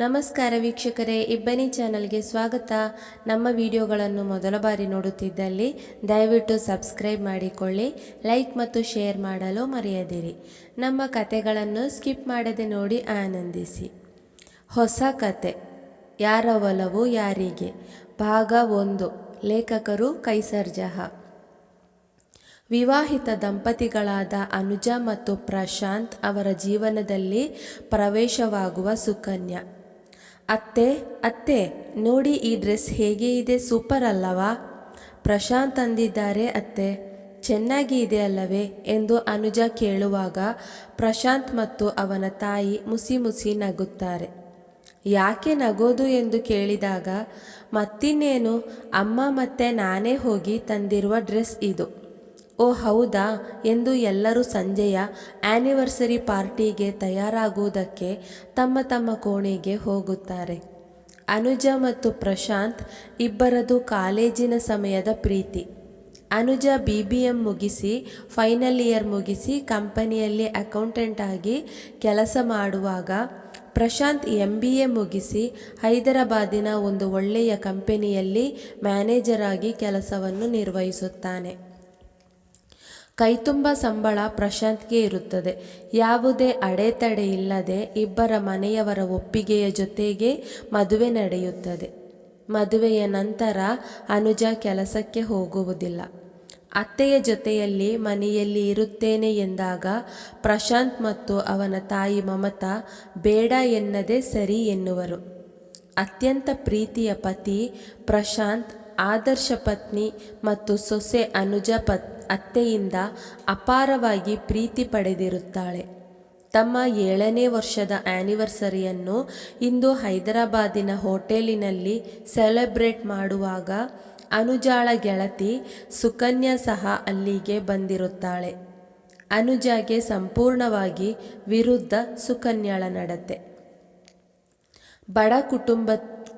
ನಮಸ್ಕಾರ ವೀಕ್ಷಕರೇ, ಇಬ್ಬನಿ ಚಾನಲ್ಗೆ ಸ್ವಾಗತ. ನಮ್ಮ ವಿಡಿಯೋಗಳನ್ನು ಮೊದಲ ಬಾರಿ ನೋಡುತ್ತಿದ್ದಲ್ಲಿ ದಯವಿಟ್ಟು ಸಬ್ಸ್ಕ್ರೈಬ್ ಮಾಡಿಕೊಳ್ಳಿ, ಲೈಕ್ ಮತ್ತು ಶೇರ್ ಮಾಡಲು ಮರೆಯದಿರಿ. ನಮ್ಮ ಕತೆಗಳನ್ನು ಸ್ಕಿಪ್ ಮಾಡದೆ ನೋಡಿ ಆನಂದಿಸಿ. ಹೊಸ ಕತೆ ಯಾರ ಒಲವು ಯಾರಿಗೆ? ಭಾಗ ಒಂದು, ಲೇಖಕರು ಕೈಸರ್ ಜಹಾ ವಿವಾಹಿತ ದಂಪತಿಗಳಾದ ಅನುಜ ಮತ್ತು ಪ್ರಶಾಂತ್ ಅವರ ಜೀವನದಲ್ಲಿ ಪ್ರವೇಶವಾಗುವ ಸುಕನ್ಯ. ಅತ್ತೆ ಅತ್ತೆ, ನೋಡಿ ಈ ಡ್ರೆಸ್ ಹೇಗೆ ಇದೆ, ಸೂಪರ್ ಅಲ್ಲವಾ? ಪ್ರಶಾಂತ್ ಅಂದಿದ್ದಾರೆ, ಅತ್ತೆ. ಚೆನ್ನಾಗಿ ಇದೆ ಅಲ್ಲವೇ ಎಂದು ಅನುಜ ಕೇಳುವಾಗ ಪ್ರಶಾಂತ್ ಮತ್ತು ಅವನ ತಾಯಿ ಮುಸಿ ಮುಸಿ ನಗುತ್ತಾರೆ. ಯಾಕೆ ನಗೋದು ಎಂದು ಕೇಳಿದಾಗ, ಮತ್ತಿನ್ನೇನು? ಅಮ್ಮ ಮತ್ತೆ ನಾನೇ ಹೋಗಿ ತಂದಿರುವ ಡ್ರೆಸ್ ಇದು. ಓ ಹೌದಾ ಎಂದು ಎಲ್ಲರೂ ಸಂಜೆಯ ಆ್ಯನಿವರ್ಸರಿ ಪಾರ್ಟಿಗೆ ತಯಾರಾಗುವುದಕ್ಕೆ ತಮ್ಮ ತಮ್ಮ ಕೋಣೆಗೆ ಹೋಗುತ್ತಾರೆ. ಅನುಜ ಮತ್ತು ಪ್ರಶಾಂತ್ ಇಬ್ಬರದು ಕಾಲೇಜಿನ ಸಮಯದ ಪ್ರೀತಿ. ಅನುಜ ಬಿ ಬಿ ಎಂ ಮುಗಿಸಿ ಫೈನಲ್ ಇಯರ್ ಮುಗಿಸಿ ಕಂಪನಿಯಲ್ಲಿ ಅಕೌಂಟೆಂಟ್ ಆಗಿ ಕೆಲಸ ಮಾಡುವಾಗ ಪ್ರಶಾಂತ್ ಎಂ ಬಿ ಎ ಮುಗಿಸಿ ಹೈದರಾಬಾದಿನ ಒಂದು ಒಳ್ಳೆಯ ಕಂಪನಿಯಲ್ಲಿ ಮ್ಯಾನೇಜರ್ ಆಗಿ ಕೆಲಸವನ್ನು ನಿರ್ವಹಿಸುತ್ತಾನೆ. ಕೈತುಂಬ ಸಂಬಳ ಪ್ರಶಾಂತ್ಗೆ ಇರುತ್ತದೆ. ಯಾವುದೇ ಅಡೆತಡೆ ಇಲ್ಲದೆ ಇಬ್ಬರ ಮನೆಯವರ ಒಪ್ಪಿಗೆಯ ಜೊತೆಗೆ ಮದುವೆ ನಡೆಯುತ್ತದೆ. ಮದುವೆಯ ನಂತರ ಅನುಜ ಕೆಲಸಕ್ಕೆ ಹೋಗುವುದಿಲ್ಲ. ಅತ್ತೆಯ ಜೊತೆಯಲ್ಲಿ ಮನೆಯಲ್ಲಿ ಇರುತ್ತೇನೆ ಎಂದಾಗ ಪ್ರಶಾಂತ್ ಮತ್ತು ಅವನ ತಾಯಿ ಮಮತಾ, ಬೇಡ ಎನ್ನದೇ ಸರಿ ಎನ್ನುವರು. ಅತ್ಯಂತ ಪ್ರೀತಿಯ ಪತಿ ಪ್ರಶಾಂತ್, ಆದರ್ಶ ಪತ್ನಿ ಮತ್ತು ಸೊಸೆ ಅನುಜ ಪತ್ ಅತ್ತೆಯಿಂದ ಅಪಾರವಾಗಿ ಪ್ರೀತಿ ಪಡೆದಿರುತ್ತಾಳೆ. ತಮ್ಮ ಏಳನೇ ವರ್ಷದ ಆ್ಯನಿವರ್ಸರಿಯನ್ನು ಇಂದು ಹೈದರಾಬಾದಿನ ಹೋಟೆಲಿನಲ್ಲಿ ಸೆಲೆಬ್ರೇಟ್ ಮಾಡುವಾಗ ಅನುಜಾಳ ಗೆಳತಿ ಸುಕನ್ಯಾ ಸಹ ಅಲ್ಲಿಗೆ ಬಂದಿರುತ್ತಾಳೆ. ಅನುಜಾಗೆ ಸಂಪೂರ್ಣವಾಗಿ ವಿರುದ್ಧ ಸುಕನ್ಯಾಳ ನಡತೆ. ಬಡ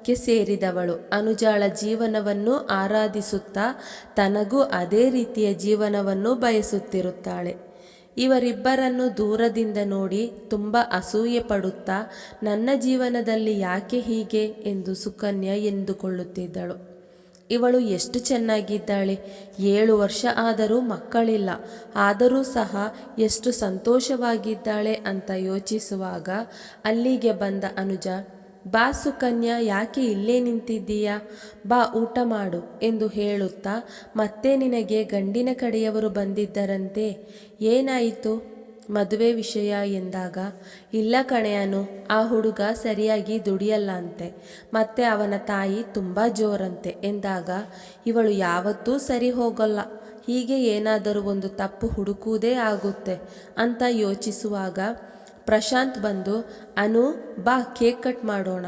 ಕುಟುಂಬಕ್ಕೆ ಸೇರಿದವಳು. ಅನುಜಾಳ ಜೀವನವನ್ನು ಆರಾಧಿಸುತ್ತಾ ತನಗೂ ಅದೇ ರೀತಿಯ ಜೀವನವನ್ನು ಬಯಸುತ್ತಿರುತ್ತಾಳೆ. ಇವರಿಬ್ಬರನ್ನು ದೂರದಿಂದ ನೋಡಿ ತುಂಬ ಅಸೂಯೆ ಪಡುತ್ತಾ, ನನ್ನ ಜೀವನದಲ್ಲಿ ಯಾಕೆ ಹೀಗೆ ಎಂದು ಸುಕನ್ಯಾ ಎಂದುಕೊಳ್ಳುತ್ತಿದ್ದಳು. ಇವಳು ಎಷ್ಟು ಚೆನ್ನಾಗಿದ್ದಾಳೆ. ಏಳು ವರ್ಷ ಆದರೂ ಮಕ್ಕಳಿಲ್ಲ. ಆದರೂ ಸಹ ಎಷ್ಟು ಸಂತೋಷವಾಗಿದ್ದಾಳೆ ಅಂತ ಯೋಚಿಸುವಾಗ ಅಲ್ಲಿಗೆ ಬಂದ ಅನುಜ ಬಾ ಸುಕನ್ಯಾ, ಯಾಕೆ ಇಲ್ಲೇ ನಿಂತಿದ್ದೀಯಾ? ಬಾ, ಊಟ ಮಾಡು ಎಂದು ಹೇಳುತ್ತಾ ಮತ್ತೆ ನಿನಗೆ ಗಂಡಿನ ಕಡೆಯವರು ಬಂದಿದ್ದರಂತೆ. ಏನಾಯಿತು? ಮದುವೆ ವಿಷಯ ಎಂದಾಗ, ಇಲ್ಲ ಕಣೆಯನು ಆ ಹುಡುಗ ಸರಿಯಾಗಿ ದುಡಿಯಲ್ಲ ಅಂತೆ ಮತ್ತೆ ಅವನ ತಾಯಿ ತುಂಬ ಜೋರಂತೆ ಎಂದಾಗ, ಇವಳು ಯಾವತ್ತೂ ಸರಿ ಹೋಗಲ್ಲ, ಹೀಗೆ ಏನಾದರೂ ಒಂದು ತಪ್ಪು ಹುಡುಕುವುದೇ ಆಗುತ್ತೆ ಅಂತ ಯೋಚಿಸುವಾಗ ಪ್ರಶಾಂತ್ ಬಂದು, ಅನು, ಬಾ, ಕೇಕ್ ಕಟ್ ಮಾಡೋಣ.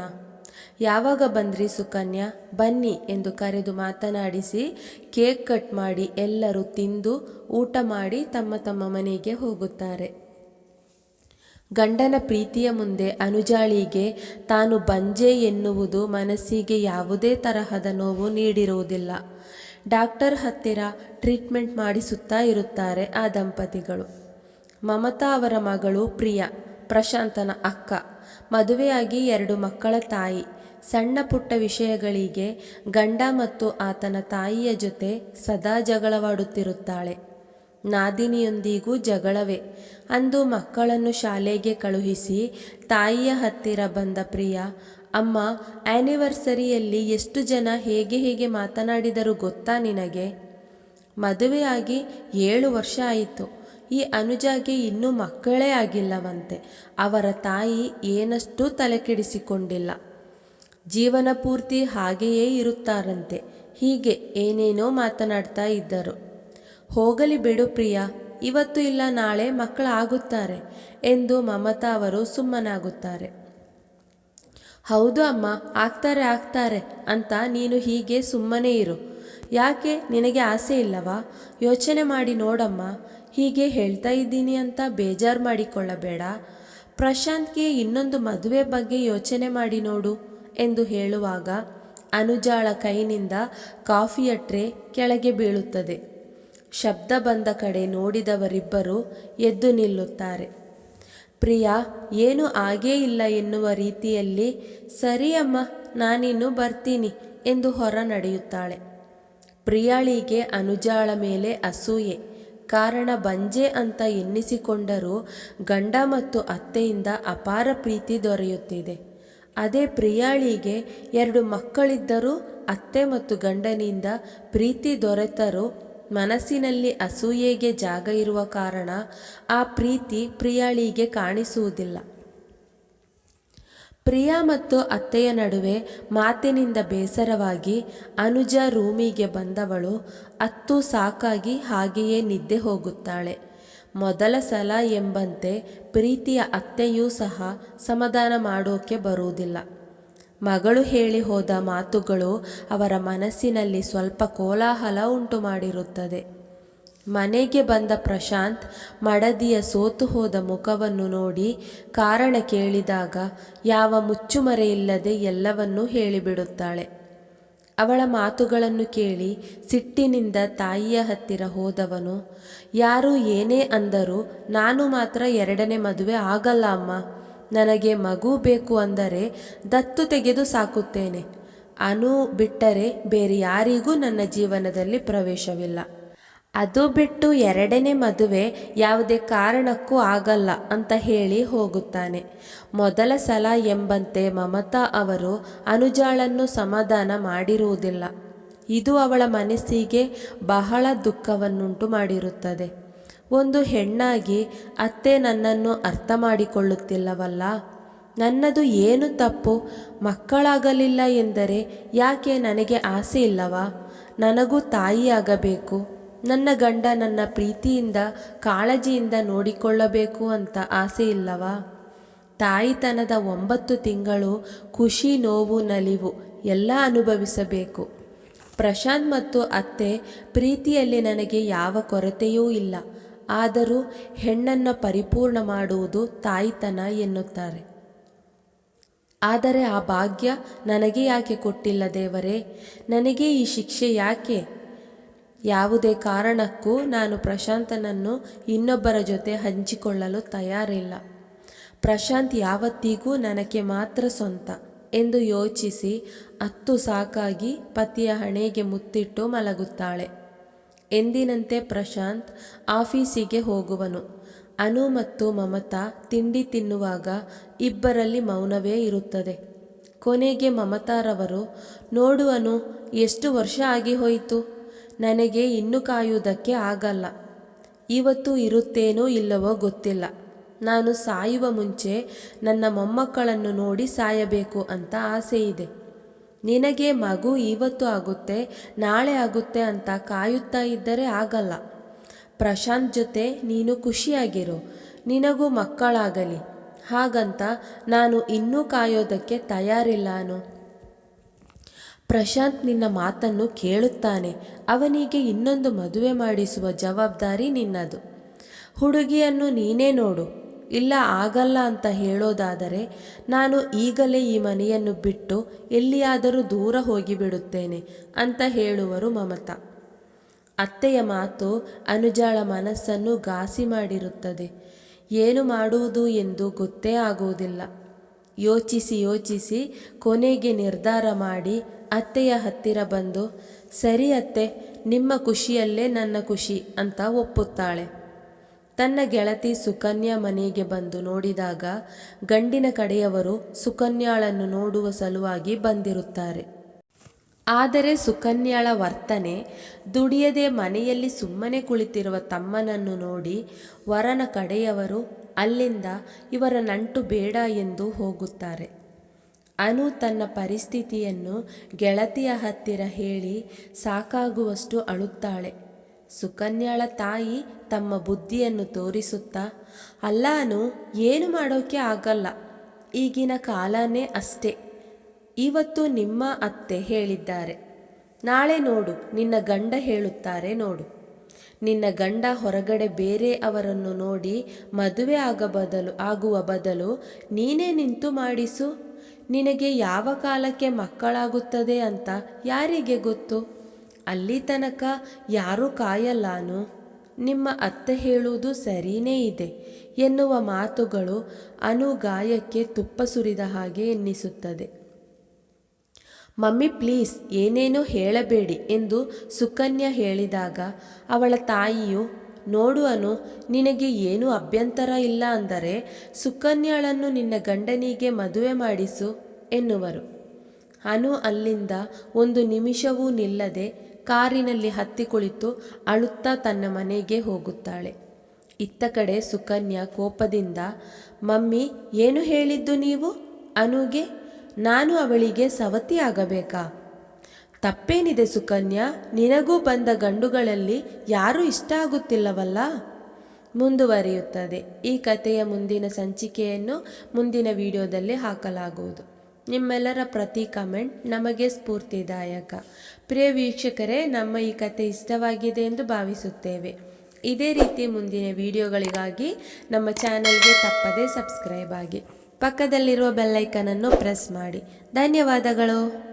ಯಾವಾಗ ಬಂದ್ರಿ ಸುಕನ್ಯಾ? ಬನ್ನಿ ಎಂದು ಕರೆದು ಮಾತನಾಡಿಸಿ, ಕೇಕ್ ಕಟ್ ಮಾಡಿ ಎಲ್ಲರೂ ತಿಂದು, ಊಟ ಮಾಡಿ ತಮ್ಮ ತಮ್ಮ ಮನೆಗೆ ಹೋಗುತ್ತಾರೆ. ಗಂಡನ ಪ್ರೀತಿಯ ಮುಂದೆ ಅನುಜಾಳಿಗೆ ತಾನು ಬಂಜೆ ಎನ್ನುವುದು ಮನಸ್ಸಿಗೆ ಯಾವುದೇ ತರಹದ ನೋವು ನೀಡಿರುವುದಿಲ್ಲ. ಡಾಕ್ಟರ್ ಹತ್ತಿರ ಟ್ರೀಟ್ಮೆಂಟ್ ಮಾಡಿಸುತ್ತಾ ಇರುತ್ತಾರೆ ಆ ದಂಪತಿಗಳು. ಮಮತಾ ಅವರ ಮಗಳು ಪ್ರಿಯಾ. ಪ್ರಶಾಂತನ ಅಕ್ಕ, ಮದುವೆಯಾಗಿ ಎರಡು ಮಕ್ಕಳ ತಾಯಿ. ಸಣ್ಣ ಪುಟ್ಟ ವಿಷಯಗಳಿಗೆ ಗಂಡ ಮತ್ತು ಆತನ ತಾಯಿಯ ಜೊತೆ ಸದಾ ಜಗಳವಾಡುತ್ತಿರುತ್ತಾಳೆ. ನಾದಿನಿಯೊಂದಿಗೂ ಜಗಳವೇ. ಅಂದು ಮಕ್ಕಳನ್ನು ಶಾಲೆಗೆ ಕಳುಹಿಸಿ ತಾಯಿಯ ಹತ್ತಿರ ಬಂದ ಪ್ರಿಯಾ, ಅಮ್ಮ ಆ್ಯನಿವರ್ಸರಿಯಲ್ಲಿ ಎಷ್ಟು ಜನ ಹೇಗೆ ಹೇಗೆ ಮಾತನಾಡಿದರು ಗೊತ್ತಾ ನಿನಗೆ? ಮದುವೆಯಾಗಿ ಏಳು ವರ್ಷ ಆಯಿತು. ಈ ಅನುಜಾಗೆ ಇನ್ನೂ ಮಕ್ಕಳೇ ಆಗಿಲ್ಲವಂತೆ. ಅವರ ತಾಯಿ ಏನಷ್ಟು ತಲೆಕೆಡಿಸಿಕೊಂಡಿಲ್ಲ. ಜೀವನ ಪೂರ್ತಿ ಹಾಗೆಯೇ ಇರುತ್ತಾರಂತೆ. ಹೀಗೆ ಏನೇನೋ ಮಾತನಾಡ್ತಾ ಇದ್ದರು. ಹೋಗಲಿ ಬಿಡು ಪ್ರಿಯಾ, ಇವತ್ತು ಇಲ್ಲ ನಾಳೆ ಮಕ್ಕಳಾಗುತ್ತಾರೆ ಎಂದು ಮಮತಾ ಅವರು ಸುಮ್ಮನಾಗುತ್ತಾರೆ. ಹೌದು ಅಮ್ಮ, ಆಗ್ತಾರೆ ಆಗ್ತಾರೆ ಅಂತ ನೀನು ಹೀಗೆ ಸುಮ್ಮನೆ ಇರು. ಯಾಕೆ, ನಿನಗೆ ಆಸೆ ಇಲ್ಲವಾ? ಯೋಚನೆ ಮಾಡಿ ನೋಡಮ್ಮ. ಹೀಗೆ ಹೇಳ್ತಾ ಇದ್ದೀನಿ ಅಂತ ಬೇಜಾರು ಮಾಡಿಕೊಳ್ಳಬೇಡ. ಪ್ರಶಾಂತ್ಗೆ ಇನ್ನೊಂದು ಮದುವೆ ಬಗ್ಗೆ ಯೋಚನೆ ಮಾಡಿ ನೋಡು ಎಂದು ಹೇಳುವಾಗ ಅನುಜಾಳ ಕೈನಿಂದ ಕಾಫಿಯ ಟ್ರೇ ಕೆಳಗೆ ಬೀಳುತ್ತದೆ. ಶಬ್ದ ಬಂದ ಕಡೆ ನೋಡಿದವರಿಬ್ಬರು ಎದ್ದು ನಿಲ್ಲುತ್ತಾರೆ. ಪ್ರಿಯಾ, ಏನು ಆಗೇ ಇಲ್ಲ ಎನ್ನುವ ರೀತಿಯಲ್ಲಿ, ಸರಿ ಅಮ್ಮ, ನಾನಿನ್ನು ಬರ್ತೀನಿ ಎಂದು ಹೊರ ನಡೆಯುತ್ತಾಳೆ. ಪ್ರಿಯಾಳಿಗೆ ಅನುಜಾಳ ಮೇಲೆ ಅಸೂಯೆ. ಕಾರಣ ಬಂಜೆ ಅಂತ ಎನ್ನಿಸಿಕೊಂಡರೂ ಗಂಡ ಮತ್ತು ಅತ್ತೆಯಿಂದ ಅಪಾರ ಪ್ರೀತಿ ದೊರೆಯುತ್ತಿದೆ. ಅದೇ ಪ್ರಿಯಾಳಿಗೆ ಎರಡು ಮಕ್ಕಳಿದ್ದರೂ ಅತ್ತೆ ಮತ್ತು ಗಂಡನಿಂದ ಪ್ರೀತಿ ದೊರೆತರೂ ಮನಸ್ಸಿನಲ್ಲಿ ಅಸೂಯೆಗೆ ಜಾಗ ಇರುವ ಕಾರಣ ಆ ಪ್ರೀತಿ ಪ್ರಿಯಾಳಿಗೆ ಕಾಣಿಸುವುದಿಲ್ಲ. ಪ್ರಿಯಾ ಮತ್ತು ಅತ್ತೆಯ ನಡುವೆ ಮಾತಿನಿಂದ ಬೇಸರವಾಗಿ ಅನುಜ ರೂಮಿಗೆ ಬಂದವಳು, ಅತ್ತು ಸಾಕಾಗಿ ಹಾಗೆಯೇ ನಿದ್ದೆ ಹೋಗುತ್ತಾಳೆ. ಮೊದಲ ಸಲ ಎಂಬಂತೆ ಪ್ರೀತಿಯ ಅತ್ತೆಯೂ ಸಹ ಸಮಾಧಾನ ಮಾಡೋಕೆ ಬರುವುದಿಲ್ಲ. ಮಗಳು ಹೇಳಿ ಹೋದ ಮಾತುಗಳು ಅವರ ಮನಸ್ಸಿನಲ್ಲಿ ಸ್ವಲ್ಪ ಕೋಲಾಹಲ ಉಂಟು ಮಾಡಿರುತ್ತದೆ ಮನೆಗೆ ಬಂದ ಪ್ರಶಾಂತ್ ಮಡದಿಯ ಸೋತು ಹೋದ ಮುಖವನ್ನು ನೋಡಿ ಕಾರಣ ಕೇಳಿದಾಗ, ಯಾವ ಮುಚ್ಚುಮರೆಯಿಲ್ಲದೆ ಎಲ್ಲವನ್ನೂ ಹೇಳಿಬಿಡುತ್ತಾಳೆ. ಅವಳ ಮಾತುಗಳನ್ನು ಕೇಳಿ ಸಿಟ್ಟಿನಿಂದ ತಾಯಿಯ ಹತ್ತಿರ ಹೋದವನು, ಯಾರು ಏನೇ ಅಂದರೂ ನಾನು ಮಾತ್ರ ಎರಡನೇ ಮದುವೆ ಆಗಲ್ಲ ಅಮ್ಮ, ನನಗೆ ಮಗು ಬೇಕು ಅಂದರೆ ದತ್ತು ತೆಗೆದು ಸಾಕುತ್ತೇನೆ. ಅನು ಬಿಟ್ಟರೆ ಬೇರೆ ಯಾರಿಗೂ ನನ್ನ ಜೀವನದಲ್ಲಿ ಪ್ರವೇಶವಿಲ್ಲ. ಅದು ಬಿಟ್ಟು ಎರಡನೇ ಮದುವೆ ಯಾವುದೇ ಕಾರಣಕ್ಕೂ ಆಗಲ್ಲ ಅಂತ ಹೇಳಿ ಹೋಗುತ್ತಾನೆ. ಮೊದಲ ಸಲ ಎಂಬಂತೆ ಮಮತಾ ಅವರು ಅನುಜಾಳನ್ನು ಸಮಾಧಾನ ಮಾಡಿರುವುದಿಲ್ಲ. ಇದು ಅವಳ ಮನಸ್ಸಿಗೆ ಬಹಳ ದುಃಖವನ್ನುಂಟು ಮಾಡಿರುತ್ತದೆ. ಒಂದು ಹೆಣ್ಣಾಗಿ, ಅತ್ತೆ ನನ್ನನ್ನು ಅರ್ಥ ಮಾಡಿಕೊಳ್ಳುತ್ತಿಲ್ಲವಲ್ಲ. ನನ್ನದು ಏನು ತಪ್ಪು? ಮಕ್ಕಳಾಗಲಿಲ್ಲ ಎಂದರೆ ಯಾಕೆ ನನಗೆ ಆಸೆ ಇಲ್ಲವಾ? ನನಗೂ ತಾಯಿಯಾಗಬೇಕು. ನನ್ನ ಗಂಡ ನನ್ನ ಪ್ರೀತಿಯಿಂದ, ಕಾಳಜಿಯಿಂದ ನೋಡಿಕೊಳ್ಳಬೇಕು ಅಂತ ಆಸೆ ಇಲ್ಲವಾ? ತಾಯಿತನದ ಒಂಬತ್ತು ತಿಂಗಳು ಖುಷಿ ನೋವು ನಲಿವು ಎಲ್ಲ ಅನುಭವಿಸಬೇಕು. ಪ್ರಶಾಂತ್ ಮತ್ತು ಅತ್ತೆ ಪ್ರೀತಿಯಲ್ಲಿ ನನಗೆ ಯಾವ ಕೊರತೆಯೂ ಇಲ್ಲ. ಆದರೂ ಹೆಣ್ಣನ್ನು ಪರಿಪೂರ್ಣ ಮಾಡುವುದು ತಾಯಿತನ ಎನ್ನುತ್ತಾರೆ. ಆದರೆ ಆ ಭಾಗ್ಯ ನನಗೆ ಯಾಕೆ ಕೊಟ್ಟಿಲ್ಲ ದೇವರೇ? ನನಗೆ ಈ ಶಿಕ್ಷೆ ಯಾಕೆ? ಯಾವುದೇ ಕಾರಣಕ್ಕೂ ನಾನು ಪ್ರಶಾಂತನನ್ನು ಇನ್ನೊಬ್ಬರ ಜೊತೆ ಹಂಚಿಕೊಳ್ಳಲು ತಯಾರಿಲ್ಲ. ಪ್ರಶಾಂತ್ ಯಾವತ್ತಿಗೂ ನನಗೆ ಮಾತ್ರ ಸ್ವಂತ ಎಂದು ಯೋಚಿಸಿ ಅತ್ತು ಸಾಕಾಗಿ ಪತಿಯ ಹಣೆಗೆ ಮುತ್ತಿಟ್ಟು ಮಲಗುತ್ತಾಳೆ. ಎಂದಿನಂತೆ ಪ್ರಶಾಂತ್ ಆಫೀಸಿಗೆ ಹೋಗುವನು. ಅನು ಮತ್ತು ಮಮತಾ ತಿಂಡಿ ತಿನ್ನುವಾಗ ಇಬ್ಬರಲ್ಲಿ ಮೌನವೇ ಇರುತ್ತದೆ. ಕೊನೆಗೆ ಮಮತಾರವರು ನೋಡುವನು ಎಷ್ಟು ವರ್ಷ ಆಗಿ ಹೋಯಿತು? ನನಗೆ ಇನ್ನು ಕಾಯುವುದಕ್ಕೆ ಆಗಲ್ಲ. ಇವತ್ತು ಇರುತ್ತೇನೋ ಇಲ್ಲವೋ ಗೊತ್ತಿಲ್ಲ. ನಾನು ಸಾಯುವ ಮುಂಚೆ ನನ್ನ ಮೊಮ್ಮಕ್ಕಳನ್ನು ನೋಡಿ ಸಾಯಬೇಕು ಅಂತ ಆಸೆ ಇದೆ ನಿನಗೆ ಮಗು ಇವತ್ತು ಆಗುತ್ತೆ, ನಾಳೆ ಆಗುತ್ತೆ ಅಂತ ಕಾಯುತ್ತಾ ಇದ್ದರೆ ಆಗಲ್ಲ. ಪ್ರಶಾಂತ್ ಜೊತೆ ನೀನು ಖುಷಿಯಾಗಿರು, ನಿನಗೂ ಮಕ್ಕಳಾಗಲಿ. ಹಾಗಂತ ನಾನು ಇನ್ನೂ ಕಾಯೋದಕ್ಕೆ ತಯಾರಿಲ್ಲ ಅನು. ಪ್ರಶಾಂತ್ ನಿನ್ನ ಮಾತನ್ನು ಕೇಳುತ್ತಾನೆ. ಅವನಿಗೆ ಇನ್ನೊಂದು ಮದುವೆ ಮಾಡಿಸುವ ಜವಾಬ್ದಾರಿ ನಿನ್ನದು. ಹುಡುಗಿಯನ್ನು ನೀನೇ ನೋಡು. ಇಲ್ಲ, ಆಗಲ್ಲ ಅಂತ ಹೇಳೋದಾದರೆ ನಾನು ಈಗಲೇ ಈ ಮನೆಯನ್ನು ಬಿಟ್ಟು ಎಲ್ಲಿಯಾದರೂ ದೂರ ಹೋಗಿಬಿಡುತ್ತೇನೆ ಅಂತ ಹೇಳುವರು ಮಮತಾ. ಅತ್ತೆಯ ಮಾತು ಅನುಜಾಳ ಮನಸ್ಸನ್ನು ಘಾಸಿ ಮಾಡಿರುತ್ತದೆ. ಏನು ಮಾಡುವುದು ಎಂದು ಗೊತ್ತೇ ಆಗುವುದಿಲ್ಲ. ಯೋಚಿಸಿ ಯೋಚಿಸಿ ಕೊನೆಗೆ ನಿರ್ಧಾರ ಮಾಡಿ ಅತ್ತೆಯ ಹತ್ತಿರ ಬಂದು, ಸರಿ ಅತ್ತೆ, ನಿಮ್ಮ ಖುಷಿಯಲ್ಲೇ ನನ್ನ ಖುಷಿ ಅಂತ ಒಪ್ಪುತ್ತಾಳೆ. ತನ್ನ ಗೆಳತಿ ಸುಕನ್ಯಾ ಮನೆಗೆ ಬಂದು ನೋಡಿದಾಗ ಗಂಡಿನ ಕಡೆಯವರು ಸುಕನ್ಯಾಳನ್ನು ನೋಡುವ ಸಲುವಾಗಿ ಬಂದಿರುತ್ತಾರೆ. ಆದರೆ ಸುಕನ್ಯಾಳ ವರ್ತನೆ ದುಡಿಯದೆ ಮನೆಯಲ್ಲಿ ಸುಮ್ಮನೆ ಕುಳಿತಿರುವ ತಮ್ಮನನ್ನು ನೋಡಿ ವರನ ಕಡೆಯವರು, ಅಲ್ಲಿಂದ ಇವರ ನಂಟು ಬೇಡ ಎಂದು ಹೋಗುತ್ತಾರೆ. ಅನು ತನ್ನ ಪರಿಸ್ಥಿತಿಯನ್ನು ಗೆಳತಿಯ ಹತ್ತಿರ ಹೇಳಿ ಸಾಕಾಗುವಷ್ಟು ಅಳುತ್ತಾಳೆ. ಸುಕನ್ಯಾಳ ತಾಯಿ ತಮ್ಮ ಬುದ್ಧಿಯನ್ನು ತೋರಿಸುತ್ತಾ ಅಲ್ಲ ಅನು ಏನು ಮಾಡೋಕೆ ಆಗಲ್ಲ. ಈಗಿನ ಕಾಲನೇ ಅಷ್ಟೇ. ಇವತ್ತು ನಿಮ್ಮ ಅತ್ತೆ ಹೇಳಿದ್ದಾರೆ. ನಾಳೆ ನೋಡು, ನಿನ್ನ ಗಂಡ ಹೇಳುತ್ತಾರೆ ನೋಡು. ನಿನ್ನ ಗಂಡ ಹೊರಗಡೆ ಬೇರೆ ಅವರನ್ನು ನೋಡಿ ಮದುವೆ ಆಗ ಬದಲು, ಆಗುವ ಬದಲು ನೀನೇ ನಿಂತು ಮಾಡಿಸು. ನಿನಗೆ ಯಾವ ಕಾಲಕ್ಕೆ ಮಕ್ಕಳಾಗುತ್ತದೆ ಅಂತ ಯಾರಿಗೆ ಗೊತ್ತು? ಅಲ್ಲಿ ತನಕ ಯಾರೂ ಕಾಯಲ್ಲಾನು? ನಿಮ್ಮ ಅತ್ತೆ ಹೇಳುವುದು ಸರಿಯೇ ಇದೆ ಎನ್ನುವ ಮಾತುಗಳು ಅನು ಗಾಯಕ್ಕೆ ತುಪ್ಪ ಸುರಿದ ಹಾಗೆ ಎನ್ನಿಸುತ್ತದೆ. ಮಮ್ಮಿ ಪ್ಲೀಸ್ ಏನೇನೂ ಹೇಳಬೇಡಿ ಎಂದು ಸುಕನ್ಯಾ ಹೇಳಿದಾಗ, ಅವಳ ತಾಯಿಯು ನೋಡು ಅನು ನಿನಗೆ ಏನೂ ಅಭ್ಯಂತರ ಇಲ್ಲ ಅಂದರೆ ಸುಕನ್ಯಾಳನ್ನು ನಿನ್ನ ಗಂಡನಿಗೆ ಮದುವೆ ಮಾಡಿಸು ಎನ್ನುವರು. ಅನು ಅಲ್ಲಿಂದ ಒಂದು ನಿಮಿಷವೂ ನಿಲ್ಲದೆ ಕಾರಿನಲ್ಲಿ ಹತ್ತಿ ಕುಳಿತು ಅಳುತ್ತಾ ತನ್ನ ಮನೆಗೆ ಹೋಗುತ್ತಾಳೆ. ಇತ್ತ ಕಡೆ ಸುಕನ್ಯಾ ಕೋಪದಿಂದ, ಮಮ್ಮಿ, ಏನು ಹೇಳಿದ್ದು ನೀವು? ಅನುಗೆ, ನಾನು ಅವಳಿಗೆ ಸವತಿ ಆಗಬೇಕಾ ತಪ್ಪೇನಿದೆ ಸುಕನ್ಯಾ? ನಿನಗೂ ಬಂದ ಗಂಡುಗಳಲ್ಲಿ ಯಾರೂ ಇಷ್ಟ ಆಗುತ್ತಿಲ್ಲವಲ್ಲ? ಮುಂದುವರಿಯುತ್ತದೆ. ಈ ಕಥೆಯ ಮುಂದಿನ ಸಂಚಿಕೆಯನ್ನು ಮುಂದಿನ ವಿಡಿಯೋದಲ್ಲಿ ಹಾಕಲಾಗುವುದು. ನಿಮ್ಮೆಲ್ಲರ ಪ್ರತಿ ಕಮೆಂಟ್ ನಮಗೆ ಸ್ಫೂರ್ತಿದಾಯಕ. ಪ್ರಿಯ ವೀಕ್ಷಕರೇ, ನಮ್ಮ ಈ ಕತೆ ಇಷ್ಟವಾಗಿದೆ ಎಂದು ಭಾವಿಸುತ್ತೇವೆ. ಇದೇ ರೀತಿ ಮುಂದಿನ ವಿಡಿಯೋಗಳಿಗಾಗಿ ನಮ್ಮ ಚಾನಲ್ಗೆ ತಪ್ಪದೇ ಸಬ್ಸ್ಕ್ರೈಬ್ ಆಗಿ. ಪಕ್ಕದಲ್ಲಿರುವ ಬೆಲ್ಲೈಕನನ್ನು ಪ್ರೆಸ್ ಮಾಡಿ. ಧನ್ಯವಾದಗಳು.